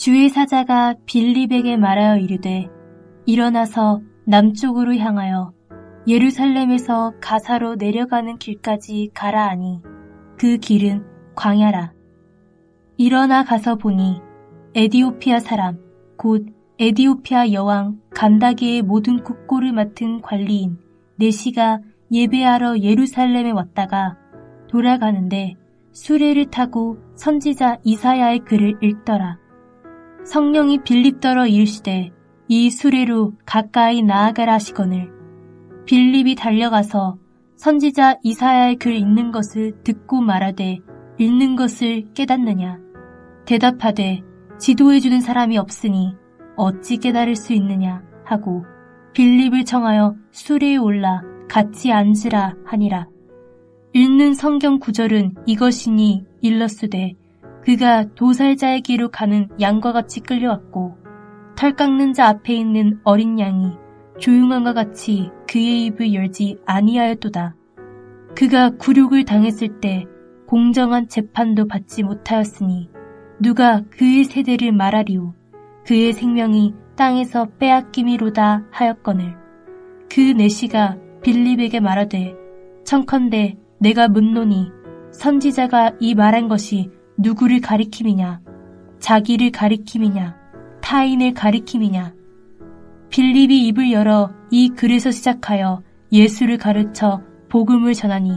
주의 사자가 빌립에게 말하여 이르되 일어나서 남쪽으로 향하여 예루살렘에서 가사로 내려가는 길까지 가라 하니 그 길은 광야라. 일어나 가서 보니 에디오피아 사람 곧 에디오피아 여왕 간다게의 모든 국고를 맡은 관리인 네시가 예배하러 예루살렘에 왔다가 돌아가는데 수레를 타고 선지자 이사야의 글을 읽더라. 성령이 빌립더러 이르시되 이 수레로 가까이 나아가라 하시거늘. 빌립이 달려가서 선지자 이사야의 글 읽는 것을 듣고 말하되 읽는 것을 깨닫느냐? 대답하되 지도해 주는 사람이 없으니 어찌 깨달을 수 있느냐? 하고 빌립을 청하여 수레에 올라 같이 앉으라 하니라. 읽는 성경 구절은 이것이니 일렀으되 그가 도살자에게로 가는 양과 같이 끌려왔고 털 깎는 자 앞에 있는 어린 양이 조용함과 같이 그의 입을 열지 아니하였도다. 그가 굴욕을 당했을 때 공정한 재판도 받지 못하였으니 누가 그의 세대를 말하리오. 그의 생명이 땅에서 빼앗김이로다 하였거늘. 그 내시가 빌립에게 말하되 청컨대 내가 묻노니 선지자가 이 말한 것이 누구를 가리킴이냐? 자기를 가리킴이냐? 타인을 가리킴이냐? 빌립이 입을 열어 이 글에서 시작하여 예수를 가르쳐 복음을 전하니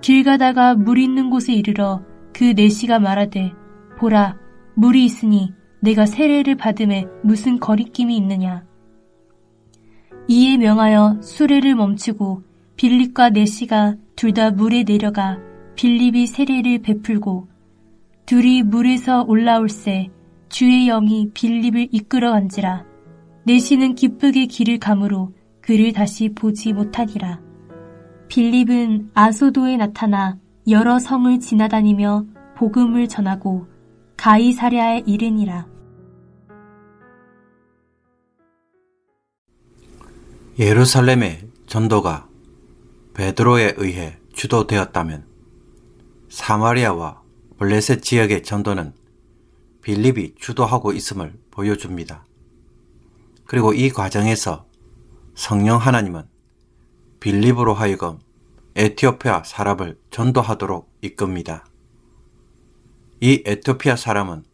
길 가다가 물 있는 곳에 이르러 그 내시가 말하되 보라 물이 있으니 내가 세례를 받음에 무슨 거리낌이 있느냐? 이에 명하여 수레를 멈추고 빌립과 내시가 둘 다 물에 내려가 빌립이 세례를 베풀고 둘이 물에서 올라올새 주의 영이 빌립을 이끌어 간지라 내시는 기쁘게 길을 가므로 그를 다시 보지 못하니라. 빌립은 아소도에 나타나 여러 성을 지나다니며 복음을 전하고 가이사랴에 이르니라. 예루살렘의 전도가 베드로에 의해 주도되었다면 사마리아와 블레셋 지역의 전도는 빌립이 주도하고 있음을 보여줍니다. 그리고 이 과정에서 성령 하나님은 빌립으로 하여금 에티오피아 사람을 전도하도록 이끕니다. 이 에티오피아 사람은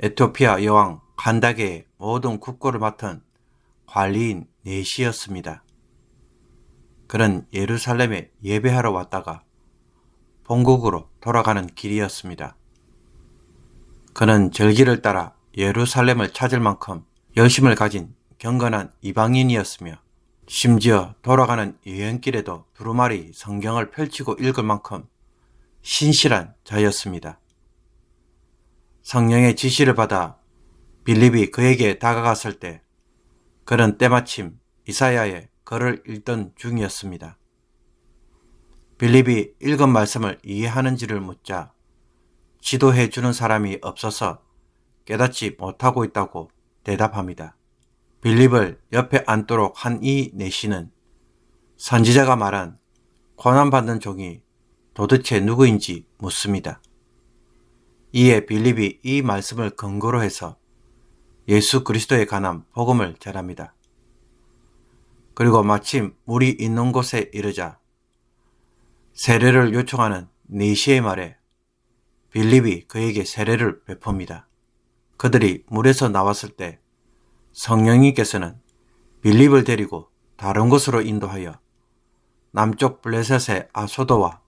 에티오피아 여왕 간다게의 모든 국고를 맡은 관리인 넷이었습니다. 그는 예루살렘에 예배하러 왔다가 본국으로 돌아가는 길이었습니다. 그는 절기를 따라 예루살렘을 찾을 만큼 열심을 가진 경건한 이방인이었으며 심지어 돌아가는 여행길에도 두루마리 성경을 펼치고 읽을 만큼 신실한 자였습니다. 성령의 지시를 받아 빌립이 그에게 다가갔을 때 그는 때마침 이사야의 글을 읽던 중이었습니다. 빌립이 읽은 말씀을 이해하는지를 묻자 지도해 주는 사람이 없어서 깨닫지 못하고 있다고 대답합니다. 빌립을 옆에 앉도록 한 이 내시는 선지자가 말한 고난받는 종이 도대체 누구인지 묻습니다. 이에 빌립이 이 말씀을 근거로 해서 예수 그리스도에 관한 복음을 전합니다. 그리고 마침 물이 있는 곳에 이르자 세례를 요청하는 네시의 말에 빌립이 그에게 세례를 베풉니다. 그들이 물에서 나왔을 때 성령님께서는 빌립을 데리고 다른 곳으로 인도하여 남쪽 블레셋의 아소도와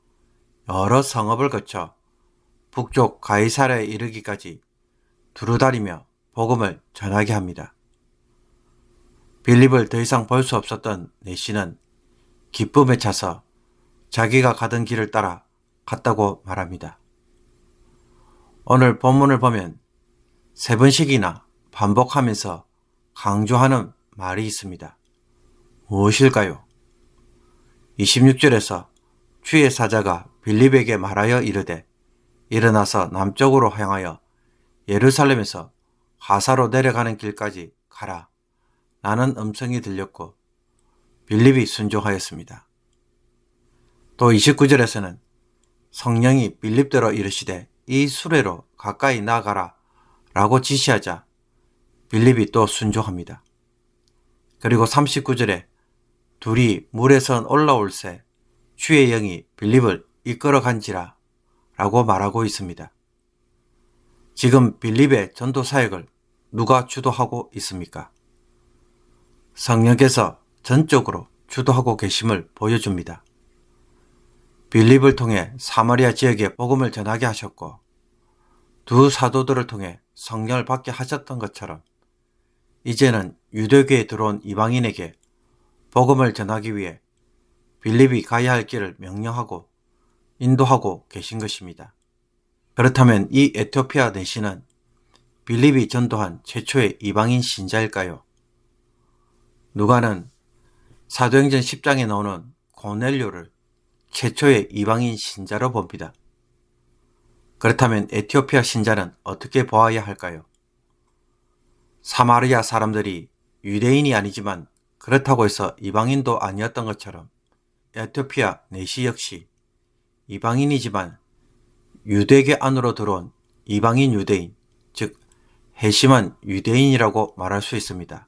여러 성읍을 거쳐 북쪽 가이사라에 이르기까지 두루다리며 복음을 전하게 합니다. 빌립을 더 이상 볼 수 없었던 내시는 기쁨에 차서 자기가 가던 길을 따라 갔다고 말합니다. 오늘 본문을 보면 세 번씩이나 반복하면서 강조하는 말이 있습니다. 무엇일까요? 26절에서 주의 사자가 빌립에게 말하여 이르되 일어나서 남쪽으로 향하여 예루살렘에서 가사로 내려가는 길까지 가라. 나는 음성이 들렸고 빌립이 순종하였습니다. 또 29절에서는 성령이 빌립대로 이르시되 이 수레로 가까이 나가라 라고 지시하자 빌립이 또 순종합니다. 그리고 39절에 둘이 물에선 올라올새 주의 영이 빌립을 이끌어 간지라 라고 말하고 있습니다. 지금 빌립의 전도 사역을 누가 주도하고 있습니까? 성령께서 전적으로 주도하고 계심을 보여줍니다. 빌립을 통해 사마리아 지역에 복음을 전하게 하셨고 두 사도들을 통해 성령을 받게 하셨던 것처럼 이제는 유대교에 들어온 이방인에게 복음을 전하기 위해 빌립이 가야 할 길을 명령하고 인도하고 계신 것입니다. 그렇다면 이 에티오피아 내시는 빌립이 전도한 최초의 이방인 신자일까요? 누가는 사도행전 10장에 나오는 고넬료를 최초의 이방인 신자로 봅니다. 그렇다면 에티오피아 신자는 어떻게 보아야 할까요? 사마리아 사람들이 유대인이 아니지만 그렇다고 해서 이방인도 아니었던 것처럼 에티오피아 내시 역시 이방인이지만 유대계 안으로 들어온 이방인 유대인, 즉 해심한 유대인이라고 말할 수 있습니다.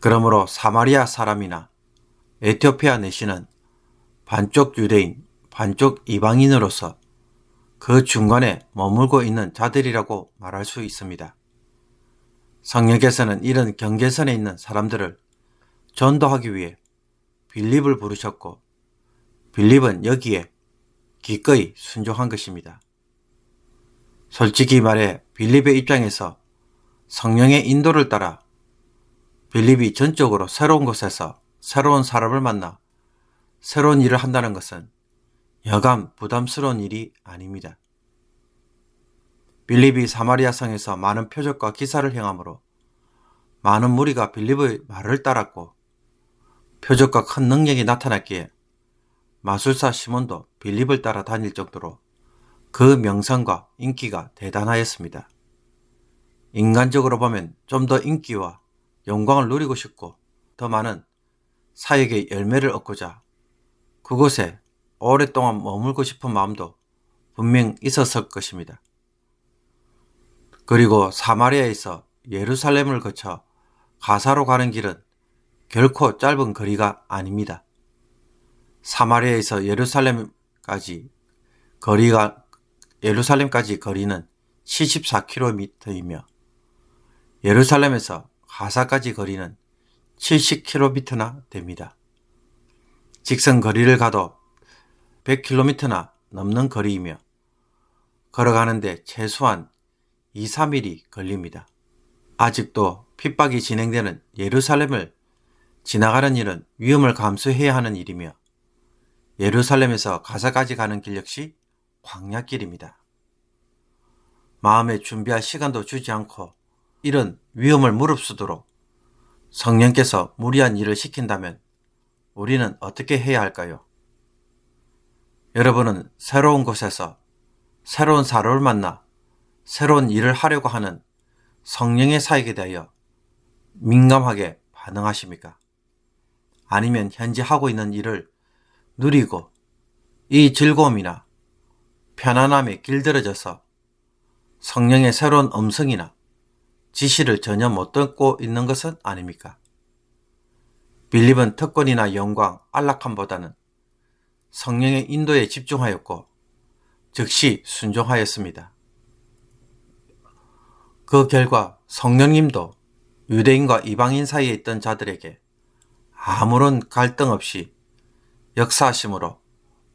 그러므로 사마리아 사람이나 에티오피아 내시는 반쪽 유대인, 반쪽 이방인으로서 그 중간에 머물고 있는 자들이라고 말할 수 있습니다. 성령께서는 이런 경계선에 있는 사람들을 전도하기 위해 빌립을 부르셨고 빌립은 여기에 기꺼이 순종한 것입니다. 솔직히 말해 빌립의 입장에서 성령의 인도를 따라 빌립이 전적으로 새로운 곳에서 새로운 사람을 만나 새로운 일을 한다는 것은 여간 부담스러운 일이 아닙니다. 빌립이 사마리아 성에서 많은 표적과 기사를 행함으로 많은 무리가 빌립의 말을 따랐고 표적과 큰 능력이 나타났기에 마술사 시몬도 빌립을 따라 다닐 정도로 그 명성과 인기가 대단하였습니다. 인간적으로 보면 좀 더 인기와 영광을 누리고 싶고 더 많은 사역의 열매를 얻고자 그곳에 오랫동안 머물고 싶은 마음도 분명 있었을 것입니다. 그리고 사마리아에서 예루살렘을 거쳐 가사로 가는 길은 결코 짧은 거리가 아닙니다. 사마리아에서 예루살렘까지 거리가 예루살렘까지 거리는 74km이며 예루살렘에서 가사까지 거리는 70km나 됩니다. 직선 거리를 가도 100km나 넘는 거리이며 걸어가는데 최소한 2, 3일이 걸립니다. 아직도 핍박이 진행되는 예루살렘을 지나가는 일은 위험을 감수해야 하는 일이며 예루살렘에서 가사까지 가는 길 역시 광야길입니다. 마음에 준비할 시간도 주지 않고 이런 위험을 무릅쓰도록 성령께서 무리한 일을 시킨다면 우리는 어떻게 해야 할까요? 여러분은 새로운 곳에서 새로운 사람을 만나 새로운 일을 하려고 하는 성령의 사역에 대하여 민감하게 반응하십니까? 아니면 현재 하고 있는 일을 누리고 이 즐거움이나 편안함에 길들여져서 성령의 새로운 음성이나 지시를 전혀 못 듣고 있는 것은 아닙니까? 빌립은 특권이나 영광, 안락함보다는 성령의 인도에 집중하였고 즉시 순종하였습니다. 그 결과 성령님도 유대인과 이방인 사이에 있던 자들에게 아무런 갈등 없이 역사하심으로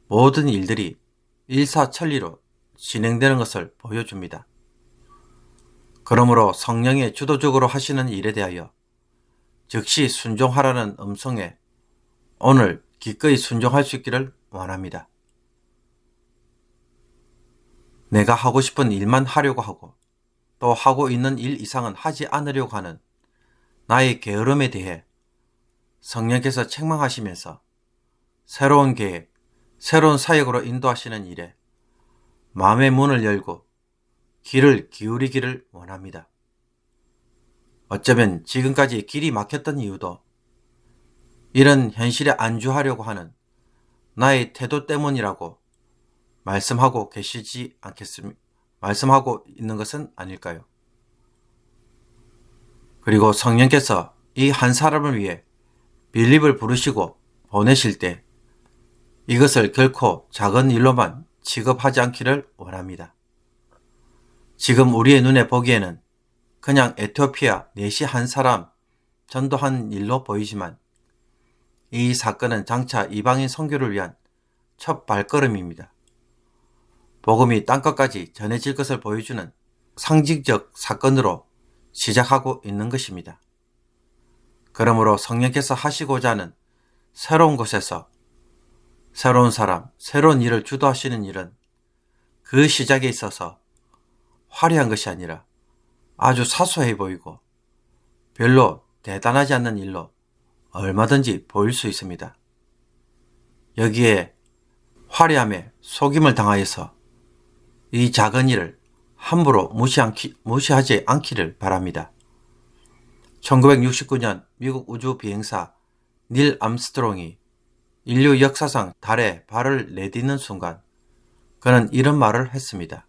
모든 일들이 일사천리로 진행되는 것을 보여줍니다. 그러므로 성령의 주도적으로 하시는 일에 대하여 즉시 순종하라는 음성에 오늘 기꺼이 순종할 수 있기를 원합니다. 내가 하고 싶은 일만 하려고 하고 또 하고 있는 일 이상은 하지 않으려고 하는 나의 게으름에 대해 성령께서 책망하시면서 새로운 계획, 새로운 사역으로 인도하시는 일에 마음의 문을 열고 길을 기울이기를 원합니다. 어쩌면 지금까지 길이 막혔던 이유도 이런 현실에 안주하려고 하는 나의 태도 때문이라고 말씀하고 계시지 않겠습니까? 말씀하고 있는 것은 아닐까요? 그리고 성령께서 이 한 사람을 위해 빌립을 부르시고 보내실 때 이것을 결코 작은 일로만 취급하지 않기를 원합니다. 지금 우리의 눈에 보기에는 그냥 에티오피아 넷이 한 사람 전도한 일로 보이지만 이 사건은 장차 이방인 선교를 위한 첫 발걸음입니다. 복음이 땅끝까지 전해질 것을 보여주는 상징적 사건으로 시작하고 있는 것입니다. 그러므로 성령께서 하시고자 하는 새로운 곳에서 새로운 사람, 새로운 일을 주도하시는 일은 그 시작에 있어서 화려한 것이 아니라 아주 사소해 보이고 별로 대단하지 않는 일로 얼마든지 보일 수 있습니다. 여기에 화려함에 속임을 당하여서 이 작은 일을 함부로 무시 않기, 무시하지 않기를 바랍니다. 1969년 미국 우주 비행사 닐 암스트롱이 인류 역사상 달에 발을 내딛는 순간 그는 이런 말을 했습니다.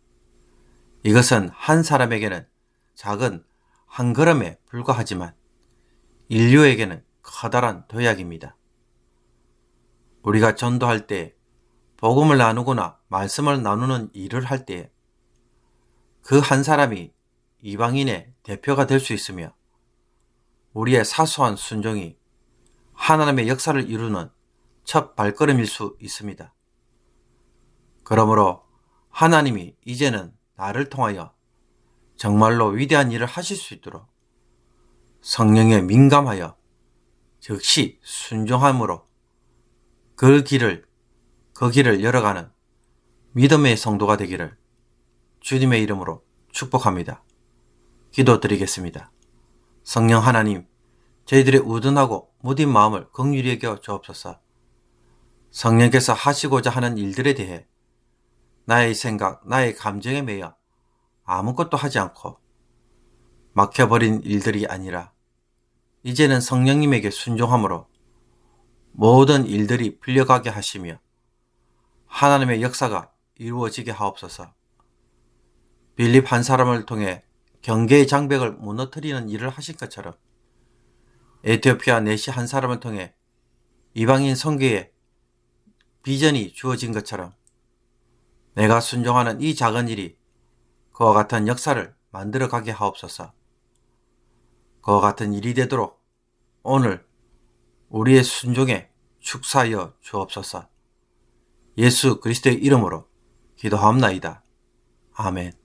이것은 한 사람에게는 작은 한 걸음에 불과하지만 인류에게는 커다란 도약입니다. 우리가 전도할 때 복음을 나누거나 말씀을 나누는 일을 할 때 그 한 사람이 이방인의 대표가 될 수 있으며 우리의 사소한 순종이 하나님의 역사를 이루는 첫 발걸음일 수 있습니다. 그러므로 하나님이 이제는 나를 통하여 정말로 위대한 일을 하실 수 있도록 성령에 민감하여 즉시 순종함으로 그 길을 그 길을 열어가는 믿음의 성도가 되기를 주님의 이름으로 축복합니다. 기도드리겠습니다. 성령 하나님, 저희들의 우둔하고 무딘 마음을 긍휼히 여겨 주옵소서. 성령께서 하시고자 하는 일들에 대해 나의 생각, 나의 감정에 매여 아무것도 하지 않고 막혀버린 일들이 아니라 이제는 성령님에게 순종함으로 모든 일들이 풀려가게 하시며 하나님의 역사가 이루어지게 하옵소서. 빌립 한 사람을 통해 경계의 장벽을 무너뜨리는 일을 하신 것처럼 에티오피아 내시 한 사람을 통해 이방인 성교에 비전이 주어진 것처럼 내가 순종하는 이 작은 일이 그와 같은 역사를 만들어 가게 하옵소서. 그와 같은 일이 되도록 오늘 우리의 순종에 축사하여 주옵소서. 예수 그리스도의 이름으로 기도하옵나이다. 아멘.